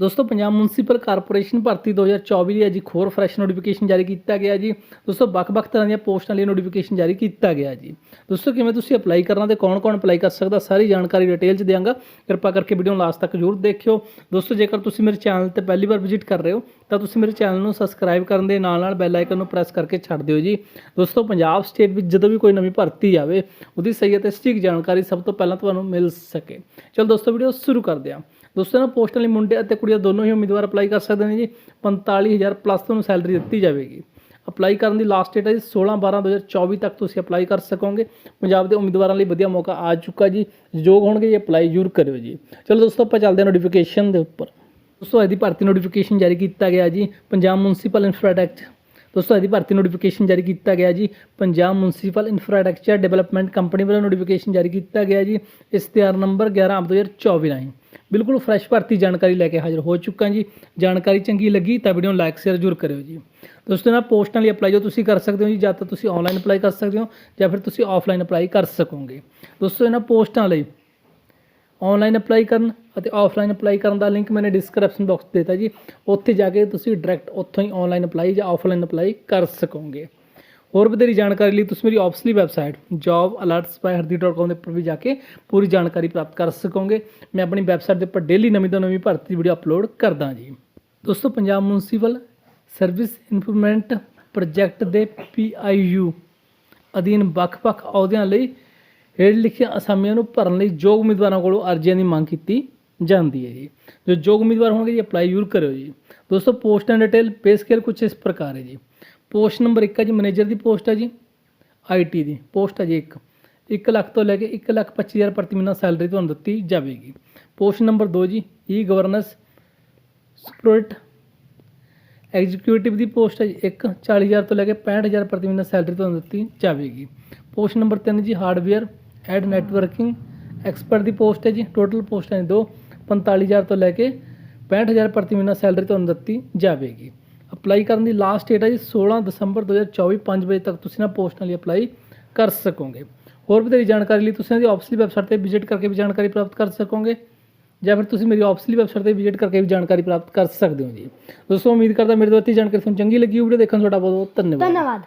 ਦੋਸਤੋ, Punjab municipal corporation ਭਰਤੀ 2024 ਦੀ ਅੱਜ ਇੱਕ ਹੋਰ ਫਰੈਸ਼ ਨੋਟੀਫਿਕੇਸ਼ਨ ਜਾਰੀ ਕੀਤਾ ਗਿਆ ਜੀ। ਦੋਸਤੋ, ਵੱਖ-ਵੱਖ ਤਰ੍ਹਾਂ ਦੀਆਂ ਪੋਸਟਾਂ ਲਈ ਨੋਟੀਫਿਕੇਸ਼ਨ ਜਾਰੀ ਕੀਤਾ ਗਿਆ ਜੀ। ਦੋਸਤੋ, ਕਿਵੇਂ ਤੁਸੀਂ ਅਪਲਾਈ ਕਰਨਾ ਤੇ ਕੌਣ-ਕੌਣ ਅਪਲਾਈ ਕਰ ਸਕਦਾ, ਸਾਰੀ ਜਾਣਕਾਰੀ ਡਿਟੇਲ 'ਚ ਦਿਆਂਗਾ। ਕਿਰਪਾ ਕਰਕੇ ਵੀਡੀਓ ਨੂੰ ਲਾਸਟ ਤੱਕ ਜ਼ਰੂਰ ਦੇਖਿਓ। ਦੋਸਤੋ, ਜੇਕਰ ਤੁਸੀਂ ਮੇਰੇ ਚੈਨਲ ਤੇ ਪਹਿਲੀ ਵਾਰ ਵਿਜ਼ਿਟ ਕਰ ਰਹੇ ਹੋ, ਤਾਂ ਤੁਸੀਂ ਮੇਰੇ ਚੈਨਲ ਨੂੰ ਸਬਸਕ੍ਰਾਈਬ ਕਰਨ ਦੇ ਨਾਲ-ਨਾਲ ਬੈਲ ਆਈਕਨ ਨੂੰ ਪ੍ਰੈਸ ਕਰਕੇ ਛੱਡ ਦਿਓ ਜੀ। ਦੋਸਤੋ, ਪੰਜਾਬ ਸਟੇਟ ਵਿੱਚ ਜਦੋਂ ਵੀ ਕੋਈ ਨਵੀਂ ਭਰਤੀ ਆਵੇ, ਉਹਦੀ ਸਹੀ ਅਤੇ ਸਟੀਕ ਜਾਣਕਾਰੀ ਸਭ ਤੋਂ ਪਹਿਲਾਂ ਤੁਹਾਨੂੰ ਮਿਲ ਸਕੇ। ਚਲੋ ਦੋਸਤੋ ਵੀਡੀਓ ਸ਼ੁਰੂ ਕਰਦੇ ਹਾਂ। ਦੋਸਤੋ ਨਾ ਪੋਸਟਾਂ ਲਈ ਮੁੰਡੇ ਅਤੇ ਕੁੜੀਆਂ ਦੋਨੋਂ ਹੀ ਉਮੀਦਵਾਰ ਅਪਲਾਈ ਕਰ ਸਕਦੇ ਨੇ ਜੀ। 45000 ਪਲੱਸ ਤੁਹਾਨੂੰ ਸੈਲਰੀ ਦਿੱਤੀ ਜਾਵੇਗੀ। ਅਪਲਾਈ ਕਰਨ ਦੀ ਲਾਸਟ ਡੇਟ ਹੈ ਜੀ 16 12 2024 ਤੱਕ ਤੁਸੀਂ ਅਪਲਾਈ ਕਰ ਸਕੋਗੇ। ਪੰਜਾਬ ਦੇ ਉਮੀਦਵਾਰਾਂ ਲਈ ਵਧੀਆ ਮੌਕਾ ਆ ਚੁੱਕਾ ਜੀ। ਯੋਗ ਹੋਣਗੇ ਜੀ, ਅਪਲਾਈ ਜ਼ਰੂਰ ਕਰਿਓ ਜੀ। ਚਲੋ ਦੋਸਤੋ, ਆਪਾਂ ਚੱਲਦੇ ਹਾਂ ਨੋਟੀਫਿਕੇਸ਼ਨ ਦੇ ਉੱਪਰ। ਦੋਸਤੋ, ਇਹਦੀ ਭਰਤੀ ਨੋਟੀਫਿਕੇਸ਼ਨ ਜਾਰੀ ਕੀਤਾ ਗਿਆ ਜੀ ਪੰਜਾਬ ਮਿਊਨਿਸਪਲ ਇਨਫਰਾਸਟ੍ਰਕਚਰ ਦੋਸਤੋ, ਇਹਦੀ ਭਰਤੀ ਨੋਟੀਫਿਕੇਸ਼ਨ ਜਾਰੀ ਕੀਤਾ ਗਿਆ ਜੀ Punjab municipal infrastructure development company ਵੱਲੋਂ ਨੋਟੀਫਿਕੇਸ਼ਨ ਜਾਰੀ ਕੀਤਾ ਗਿਆ ਜੀ ਇਸ਼ਤਿਹਾਰ ਨੰਬਰ 11 ਅਬ 2024 ਰਾਹੀਂ। ਬਿਲਕੁਲ ਫਰੈਸ਼ ਭਰਤੀ ਜਾਣਕਾਰੀ ਲੈ ਕੇ ਹਾਜ਼ਰ ਹੋ ਚੁੱਕਾ ਜੀ। ਜਾਣਕਾਰੀ ਚੰਗੀ ਲੱਗੀ ਤਾਂ ਵੀਡੀਓ ਨੂੰ ਲਾਈਕ ਸ਼ੇਅਰ ਜ਼ਰੂਰ ਕਰਿਓ ਜੀ। ਦੋਸਤੋ ਨਾ ਪੋਸਟਾਂ ਲਈ ਅਪਲਾਈ ਜੋ ਤੁਸੀਂ ਕਰ ਸਕਦੇ ਹੋ ਜੀ, ਜਾਂ ਤਾਂ ਤੁਸੀਂ ਆਨਲਾਈਨ ਅਪਲਾਈ ਕਰ ਸਕਦੇ ਹੋ, ਜਾਂ ਫਿਰ ਤੁਸੀਂ ਆਫਲਾਈਨ ਅਪਲਾਈ ਕਰ ਸਕੋਗੇ। ਦੋਸਤੋ, ਇਹਨਾਂ ਪੋਸਟਾਂ ਲਈ ਆਨਲਾਈਨ ਅਪਲਾਈ ਕਰਨ ਅਤੇ ਆਫਲਾਈਨ ਅਪਲਾਈ ਕਰਨ ਦਾ ਲਿੰਕ ਮੈਨੇ ਡਿਸਕ੍ਰਿਪਸ਼ਨ ਬਾਕਸ ਦਿੱਤਾ ਜੀ। ਉੱਥੇ ਜਾ ਕੇ ਤੁਸੀਂ ਡਾਇਰੈਕਟ ਉੱਥੋਂ ਹੀ ਆਨਲਾਈਨ ਅਪਲਾਈ ਜਾਂ ਆਫਲਾਈਨ ਅਪਲਾਈ ਕਰ ਸਕੋਗੇ। ਹੋਰ ਵਧੇਰੀ ਜਾਣਕਾਰੀ ਲਈ ਤੁਸੀਂ ਮੇਰੀ ਆਫਸਲੀ ਵੈਬਸਾਈਟ jobalertsbyhardeep.com ਦੇ ਉੱਪਰ ਵੀ ਜਾ ਕੇ ਪੂਰੀ ਜਾਣਕਾਰੀ ਪ੍ਰਾਪਤ ਕਰ ਸਕੋਗੇ। ਮੈਂ ਆਪਣੀ ਵੈਬਸਾਈਟ ਦੇ ਉੱਪਰ ਡੇਲੀ ਨਵੀਂ ਤੋਂ ਨਵੀਂ ਭਰਤੀ ਵੀਡੀਓ ਅਪਲੋਡ ਕਰਦਾ ਜੀ। ਦੋਸਤੋ, Punjab municipal service improvement project ਦੇ PIU ਅਧੀਨ ਵੱਖ-ਵੱਖ ਅਹੁਦਿਆਂ ਲਈ ਹੇਠ ਲਿਖੀਆਂ ਅਸਾਮੀਆਂ ਨੂੰ ਭਰਨ ਲਈ ਯੋਗ ਉਮੀਦਵਾਰਾਂ ਕੋਲੋਂ ਅਰਜ਼ੀਆਂ ਦੀ ਮੰਗ ਕੀਤੀ ਜਾਂਦੀ ਹੈ ਜੀ। ਜੋ ਯੋਗ ਉਮੀਦਵਾਰ ਹੋਣਗੇ ਜੀ ਅਪਲਾਈ ਜ਼ਰੂਰ ਕਰਿਓ ਜੀ। ਦੋਸਤੋ post and detail pay scale ਕੁਝ ਇਸ ਪ੍ਰਕਾਰ ਹੈ ਜੀ। ਪੋਸਟ ਨੰਬਰ 1 ਹੈ ਜੀ, ਮੈਨੇਜਰ ਦੀ ਪੋਸਟ ਹੈ ਜੀ ਆਈਟੀ ਦੀ ਪੋਸਟ ਹੈ ਜੀ 1 1 ਲੱਖ ਤੋਂ ਲੈ ਕੇ 1 ਲੱਖ 25000 ਪ੍ਰਤੀ ਮਹੀਨਾ ਸੈਲਰੀ ਤੁਹਾਨੂੰ ਦਿੱਤੀ ਜਾਵੇਗੀ। ਪੋਸਟ ਨੰਬਰ 2 ਜੀ ਈ ਗਵਰਨੈਂਸ ਸਪੋਰਟ ਐਗਜ਼ੀਕਿਊਟਿਵ ਦੀ ਪੋਸਟ ਹੈ ਜੀ 1 40000 ਤੋਂ ਲੈ ਕੇ 65000 ਪ੍ਰਤੀ ਮਹੀਨਾ ਸੈਲਰੀ ਤੁਹਾਨੂੰ ਦਿੱਤੀ ਜਾਵੇਗੀ। ਪੋਸਟ ਨੰਬਰ 3 ਜੀ ਹਾਰਡਵੇਅਰ ਐਡ ਨੈਟਵਰਕਿੰਗ ਐਕਸਪਰਟ ਦੀ ਪੋਸਟ ਹੈ ਜੀ ਟੋਟਲ ਪੋਸਟਾਂ ਨੇ ਦੋ 45000 ਤੋਂ ਲੈ ਕੇ 65000 ਪ੍ਰਤੀ ਮਹੀਨਾ ਸੈਲਰੀ ਤੁਹਾਨੂੰ ਦਿੱਤੀ ਜਾਵੇਗੀ। ਅਪਲਾਈ ਕਰਨ ਦੀ ਲਾਸਟ ਡੇਟ ਹੈ ਜੀ 16 ਦਸੰਬਰ 2024 5 ਵਜੇ ਤੱਕ ਤੁਸੀਂ ਨਾ ਪੋਸਟਾਂ ਲਈ ਅਪਲਾਈ ਕਰ ਸਕੋਗੇ। ਹੋਰ ਵਧੇਰੀ ਜਾਣਕਾਰੀ ਲਈ ਤੁਸੀਂ ਇਹਦੀ ਆਫਸਲੀ ਵੈਬਸਾਈਟ ਤੇ ਵਿਜ਼ਿਟ ਕਰਕੇ ਵੀ ਜਾਣਕਾਰੀ ਪ੍ਰਾਪਤ ਕਰ ਸਕੋਗੇ, ਜਾਂ ਫਿਰ ਤੁਸੀਂ ਮੇਰੀ ਆਫਸਲੀ ਵੈਬਸਾਈਟ ਤੇ ਵਿਜ਼ਿਟ ਕਰਕੇ ਵੀ ਜਾਣਕਾਰੀ ਪ੍ਰਾਪਤ ਕਰ ਸਕਦੇ ਹੋ ਜੀ। ਦੋਸਤੋ, ਉਮੀਦ ਕਰਦਾ ਮੇਰੇ ਤੋਂ ਇੱਥੇ ਜਾਣਕਾਰੀ ਤੁਹਾਨੂੰ ਚੰਗੀ ਲੱਗੀ ਹੋਊ, ਵੀਡੀਓ ਦੇਖਣ ਦਾ ਤੁਹਾਡਾ ਬਹੁਤ ਬਹੁਤ ਧੰਨਵਾਦ। ਧੰਨਵਾਦ।